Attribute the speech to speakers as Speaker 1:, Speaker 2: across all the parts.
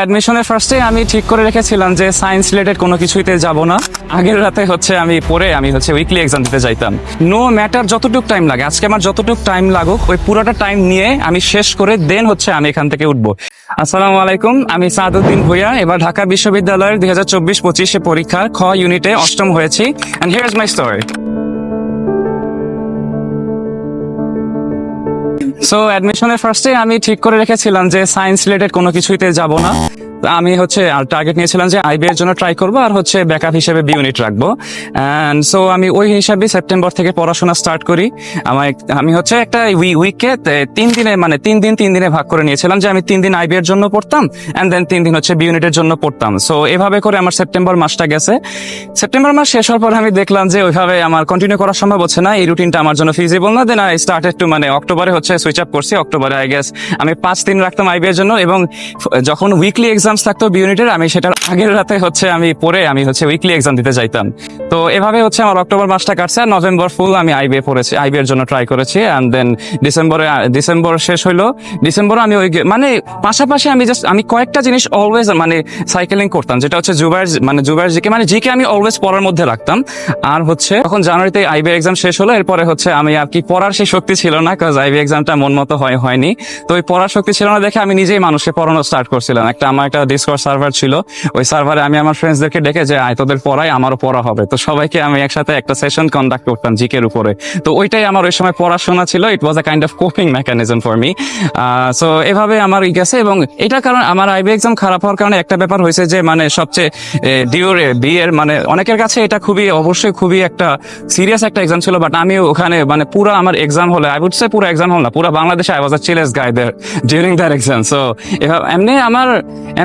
Speaker 1: অ্যাডমিশনের ফার্স্টে আমি ঠিক করে রেখেছিলাম যে সায়েন্স রিলেটেড কোনো কিছুইতে যাব না। আগের রাতে হচ্ছে আমি পড়ে আমি হচ্ছে উইকলি এক্সাম দিতে যাইতাম। নো ম্যাটার যতটুকু টাইম লাগে, আজকে আমার যতটুকু টাইম লাগুক, ওই পুরোটা টাইম নিয়ে আমি শেষ করে দেন হচ্ছে আমি এখান থেকে উঠবো। আসসালামু আলাইকুম, আমি সাদুদ্দিন ভুইয়া, এবার ঢাকা বিশ্ববিদ্যালয়ের দুই হাজার চব্বিশ পঁচিশে পরীক্ষার খ ইউনিটে অষ্টম হয়েছি। And here is my story so অ্যাডমিশনের ফার্স্টে আমি ঠিক করে রেখেছিলাম যে সায়েন্স রিলেটেড কোনো কিছুইতে যাব না। আমি হচ্ছে, আর টার্গেট নিয়েছিলাম যে আইবি এর জন্য ট্রাই করব, আর হচ্ছে ব্যাকআপ হিসেবে বি ইউনিট রাখব। অ্যান্ড সো আমি ওই হিসাবে সেপ্টেম্বর থেকে পড়াশোনা স্টার্ট করি। আমার আমি হচ্ছে একটা উইকে তিন দিনে মানে তিন দিন, তিন দিনে ভাগ করে নিয়েছিলাম যে আমি তিন দিন আইবি এর জন্য পড়তাম অ্যান্ড দেন তিন দিন হচ্ছে বি ইউনিটের জন্য পড়তাম। সো এভাবে করে আমার সেপ্টেম্বর মাসটা গেছে। সেপ্টেম্বর মাস শেষ হওয়ার পর আমি দেখলাম যে ওইভাবে আমার কন্টিনিউ করা সম্ভব হচ্ছে না, এই রুটিনটা আমার জন্য ফিজিবল না। দেন আই স্টার্টেড টু মানে অক্টোবরে হচ্ছে সুইচ আপ করছি, অক্টোবরে আই গেস আমি পাঁচ দিন রাখতাম আইবি এর জন্য এবং, যখন উইকলি এক্সামস থাকতো বি ইউনিটের আমি সেটার আগের রাতে হচ্ছে আমি পড়ে আমি হচ্ছে উইকলি এক্সাম দিতে যাইতাম। তো এভাবে হচ্ছে আমার অক্টোবর মাসটা কাটছে, আর নভেম্বর ফুল আমি আইবি পড়েছি আইবি এর জন্য ট্রাই করেছি অ্যান্ড দেন ডিসেম্বরে ডিসেম্বর শেষ হইল। ডিসেম্বর আমি ওই মানে পাশাপাশি আমি জাস্ট আমি কয়েকটা জিনিস অলওয়েজ মানে সাইকেলিং করতাম, যেটা হচ্ছে জুবাইর মানে জুবাইর জিকে মানে জিকে আমি অলওয়েজ পড়ার মধ্যে রাখতাম। আর হচ্ছে তখন জানুয়ারিতে আইবি এক্সাম শেষ হলো, এরপরে হচ্ছে আমি আর কি পড়ার সেই শক্তি ছিল না কাজ আইবি এক্সামটা মন মতো হয়, হয়নি। তো ওই পড়ার শক্তি ছিল না দেখে আমি নিজেই মানুষকে পড়ানো স্টার্ট করছিলাম। একটা আমার একটা ডিসকর্ড সার্ভার ছিল। ওই সার্ভারে আমি আমার ফ্রেন্ডসদেরকে ডেকে যে, আয়, তোদের পড়াই, আমারও পড়া হবে। তো সবাইকে আমি একসাথে একটা সেশন কন্ডাক্ট করতাম জিকের উপরে। তো ওইটাই আমার ওই সময় পড়াশোনা ছিল। It was a kind of coping mechanism for me so এভাবে আমার ই গেছে এবং এটা কারণ আমার আইবি এক্সাম খারাপ হওয়ার কারণে একটা ব্যাপার হয়েছে যে মানে সবচেয়ে ডিওরে বি এর মানে অনেকের কাছে এটা খুবই, অবশ্যই খুবই একটা সিরিয়াস একটা এক্সাম ছিল বাট আমি ওখানে মানে পুরো আমার এক্সাম হলে আই উড সে পুরো এক্সাম হল না, পুরো বাংলাদেশে I was a chillest guy there during that exam so এমনি আমার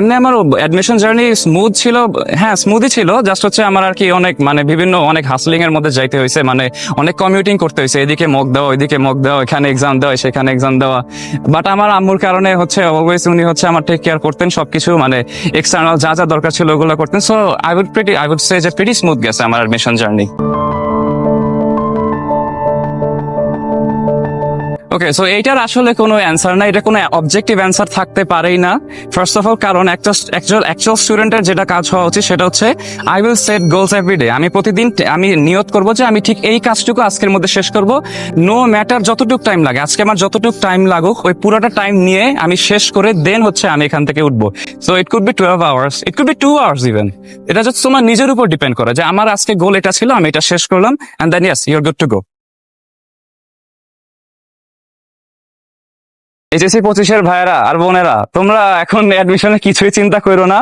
Speaker 1: এমনি আমার অ্যাডমিশন জার্নি স্মুথ ছিল হ্যাঁ স্মুথই ছিল জাস্ট হচ্ছে আমার আর কি অনেক মানে বিভিন্ন অনেক হাসলিং এর মধ্যে যাইতে হয়েছে মানে অনেক কমিউটিং করতে হয়েছে এদিকে মক দেওয়া ওইদিকে মক দেওয়া এখানে এক্সাম দেওয়া সেখানে এক্সাম দেওয়া। বাট আমার আম্মুর কারণে হচ্ছে অলওয়েজ উনি হচ্ছে আমার টেক কেয়ার করতেন সবকিছু মানে এক্সটার্নাল যা যা দরকার ছিল ওগুলো করতেন। So I would pretty I would say যে প্রিটি স্মুথ গেছে আমার অ্যাডমিশন জার্নি ওকে সো এইটার আসলে কোনো অ্যান্সার না এটা কোনো অবজেক্টিভ অ্যান্সার থাকতে পারেই না। ফার্স্ট অফ অল কারণ একটা অ্যাকচুয়াল স্টুডেন্টের যেটা কাজ হওয়া উচিত সেটা হচ্ছে I will set goals everyday আমি প্রতিদিন আমি নিয়ত করব যে আমি ঠিক এই কাজটুকু আজকের মধ্যে শেষ করব। নো ম্যাটার যতটুকু টাইম লাগে, আজকে আমার যতটুকু টাইম লাগুক, ওই পুরোটা টাইম নিয়ে আমি শেষ করে দেন হচ্ছে আমি এখান থেকে উঠবো। So it could be twelve hours it could be two hours even এটা জাস্ট তোমার নিজের উপর ডিপেন্ড করে যে আমার আজকে গোল এটা ছিল, আমি এটা শেষ করলাম and then yes your good to go HSC পঁচিশের ভাইয়েরা আর বোনেরা তোমরা এখন অ্যাডমিশনে কিছুই চিন্তা করো না।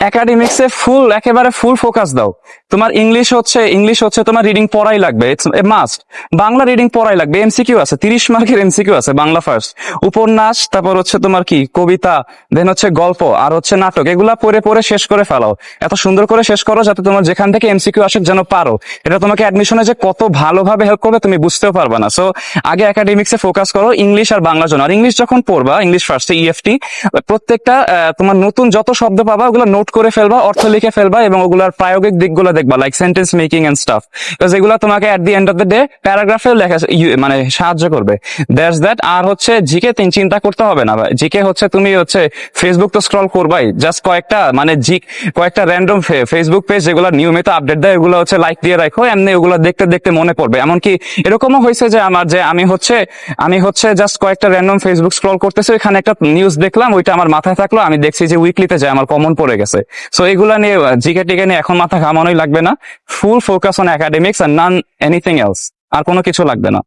Speaker 1: একাডেমিক্সে ফুল একেবারে ফুল ফোকাস দাও। তোমার ইংলিশ হচ্ছে ইংলিশ হচ্ছে তোমার রিডিং পড়াই লাগবে। ইটস মাস্ট বাংলা রিডিং পড়াই লাগবে। এমসিকিউ আছে, তিরিশ মার্কের এমসিকিউ আছে, বাংলা ফার্স্ট উপন্যাস, তারপর হচ্ছে তোমার কি, কবিতা দেন হচ্ছে গল্প, আর হচ্ছে নাটক। এগুলা পড়ে পড়ে শেষ করে ফেলাও। এত সুন্দর করে শেষ করো যাতে তোমার যেখান থেকে এমসিকিউ আসে যেন পারো। এটা তোমাকে অ্যাডমিশনে যে কত ভালোভাবে হেল্প করবে তুমি বুঝতেও পারবে না। সো আগে একাডেমিক্সে ফোকাস করো ইংলিশ আর বাংলা জন্য। আর ইংলিশ যখন পড়বা ইংলিশ ফার্স্টে ইএফটি প্রত্যেকটা তোমার নতুন যত শব্দ পাবা, ওগুলো নোট করে ফেলবা, অর্থ লিখে ফেলবা এবং ওগুলোর প্রায়োগিক দিকগুলো দেখবা like sentence making and stuff because এগুলো তোমাকে at the end of the day প্যারাগ্রাফে লেখা মানে সাহায্য করবে। দ্যাটস দ্যাট আর হচ্ছে জিকে তিন চিন্তা করতে হবে না জিকে হচ্ছে তুমি হচ্ছে ফেসবুক তো স্ক্রল করবাই জাস্ট কয়েকটা মানে জি, কয়েকটা র্যান্ডম ফেসবুক পেজ যেগুলো নিয়মিত আপডেট দেয়, ওগুলো হচ্ছে লাইক দিয়ে রাখো, এমনি ওগুলো দেখতে দেখতে মনে পড়বে। এমনকি এরকমও হয়েছে যে আমার যে আমি হচ্ছে আমি হচ্ছে জাস্ট কয়েকটা র্যান্ডম ফেসবুক স্ক্রল করতেছি এখানে একটা নিউজ দেখলাম, ওইটা আমার মাথায় থাকল, আমি দেখছি যে উইকলিতে যায় আমার কমন পড়ে গেছে। সো এগুলা নিয়ে জিকে টিকে নিয়ে এখন মাথা ঘামানোই লাগবে না। ফুল ফোকাস অন একাডেমিক্স আর নান এনিথিং এলস আর কোনো কিছু লাগবে না।